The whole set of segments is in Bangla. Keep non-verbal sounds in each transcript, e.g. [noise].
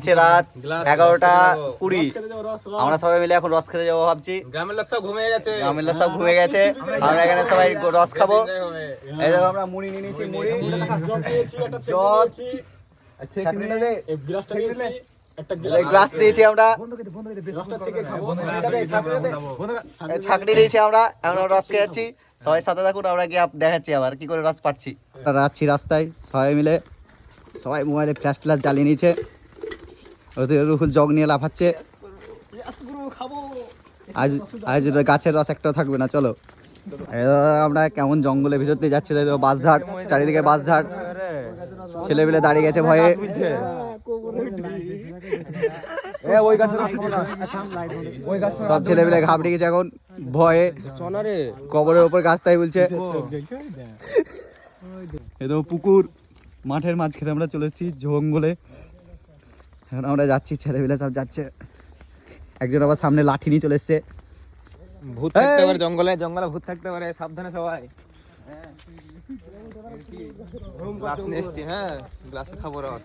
হচ্ছে রাত এগারোটা কুড়ি। আমরা সবাই মিলে এখন রস খেতে যাব ভাবছি। গ্রামের লোক সব ঘুমিয়ে গেছে। গ্রামের লোক সব ঘুমিয়ে গেছে। [laughs] আমরা এখানে সবাই রস খাব। এই দেখো আমরা মুড়ি নিয়ে নিয়েছি মুড়ি জল গ্লাস। দিয়েছি আমরা। দিয়েছি আমরা। এখন রস খেয়ে যাচ্ছি। সবাই সাথে থাকুন আমরা গিয়ে দেখাচ্ছি আবার কি করে রস পাচ্ছি। রাস্তায় সবাই মিলে। সবাই মোবাইলে ফ্ল্যাশ ট্ল্যাশ জ্বালিয়ে নিয়েছে। রুহুল জগ নিয়ে লাফাচ্ছে। আজ আজ গাছের রস একটাও থাকবে না চলো। আমরা কেমন জঙ্গলের ভিতর দিয়ে যাচ্ছি দেখো বাঁশঝাড় চারিদিকে বাঁশঝাড়। ছেলেবেলে দাঁড়িয়ে গেছে ভয়ে। সব ছেলেবেলে ঘাবড়ে গেছে এখন ভয়ে। কবরের ওপর গাছ তাই বলছে। এ তো পুকুর মাঠের মাঝখানে আমরা চলে এসেছি জঙ্গলে। এখন আমরা যাচ্ছি ছেলেবেলে সব যাচ্ছে। একজন আবার সামনে লাঠি নিয়ে চলে এসছে। ভূত থাকতে পারে জঙ্গলে জঙ্গলে ভূত থাকতে পারে সাবধানে সবাই। গ্লাস নিয়ে এসছি হ্যাঁ গ্লাসে খাব রস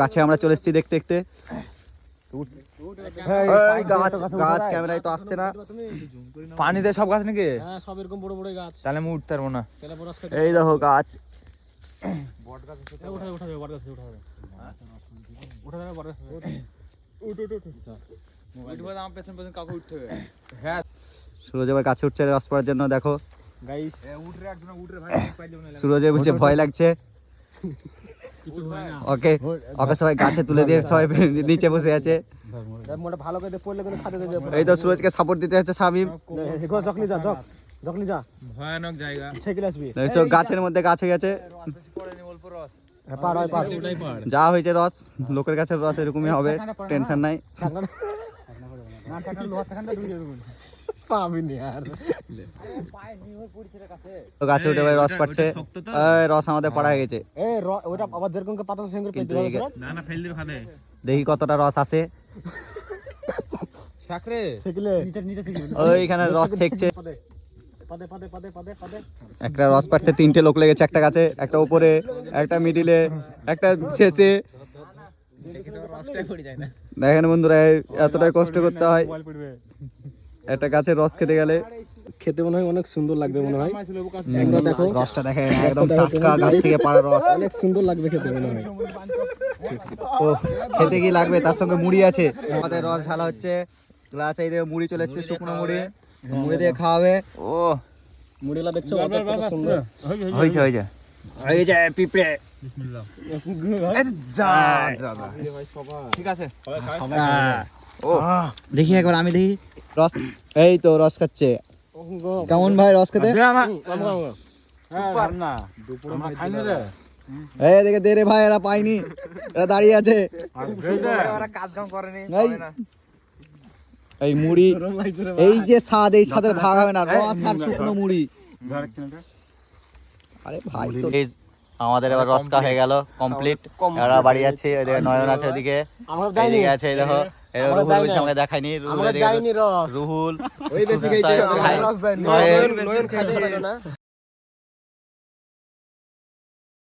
গাছে আমরা চলে এসেছি দেখতে দেখতে। গাছ গাছ ক্যামেরায় তো আসছে না। পানিতে সব গাছ নাকি? হ্যাঁ সব এরকম বড় বড় গাছ। তাহলে আমি উঠতে পারব না। তেলে বড় গাছ। এই গাছ উঠা উঠা যাবে বড় গাছ উঠা যাবে উঠা যাবে বড় গাছ উঠ। উঠ। উঠ উঠবো আমার পেছন পেছন কাউকে উঠতে হবে। সুরজ এবার গাছে উঠছে রস পড়ার জন্য দেখো। গাইস উঠরে একজন উঠরে ভাই পাইলে মনে সুরজে ভয় লাগছে। ওকে ওকে সবাই গাছে তুলে দিয়ে সবাই নিচে বসে আছে। মোটা ভালো করে পড়লে কিন্তু খাতে এই তো সুরজকে সাপোর্ট দিতে হচ্ছে শামিম গো যা জক জকনি যা। ভয়ানক জায়গা। ছেকে আসবি দেখছ গাছের মধ্যে গাছ গেছে। রস হ্যাঁ পার হয় পার। যা হয়েছে রস লোকের কাছে রস এরকমই হবে টেনশন নাই। গাছে উঠে রস পাচ্ছে। রস আমাদের পড়া হয়ে গেছে। দেখি কতটা রস আসে ওইখানে রস ছেকছে। একটা রস পাড়তে তিনটে লোক লেগেছে একটা গাছে একটা উপরে একটা মিডিলে একটা শেষে। দেখেন বন্ধুরা এতটাই কষ্ট করতে হয়। একটা গাছের রস খেতে গেলে। খেতে মনে হয় অনেক সুন্দর লাগবে মনে হয়। একবার দেখো। রসটা দেখেন একদম টাটকা গাছ থেকে পাড়া রস। অনেক সুন্দর লাগবে খেতে মনে হয়। ও খেতে কি লাগবে তার সঙ্গে মুড়ি আছে। আমাদের রস ঢালা হচ্ছে। গ্লাস এই দিয়ে মুড়ি চলে এসছে শুকনো মুড়ি। মুড়ি দিয়ে খাওয়াবে। ও। মুড়িলা দেখছ? কত সুন্দর। হয়েছে হয়েছে। এই যে পিঁপড়ে ঠিক আছে। ও। দেখি একবার আমি দেখি। রস এই তো রস খাচ্ছে। কেমন ভাই রস খেতে? এই দেখে দে রে ভাই এরা পাইনি এরা দাঁড়িয়ে আছে। কাজ কাম করেনি এই মুড়ি এই যে স্বাদ এই স্বাদের ভাগ হবে না রস আর শুকনো মুড়ি। আরে ভাই তো আমাদের এবার রস খাওয়া হয়ে গেল কমপ্লিট এরা বাড়ি যাচ্ছে এদিকে নয়ন আছে ওইদিকে আমরা দেয়নি আছে এই দেখো আমরা রুহুল বলছে আমাকে দেখায়নি রুহুল আমরা এদিকে দেয়নি রস। রুহুল।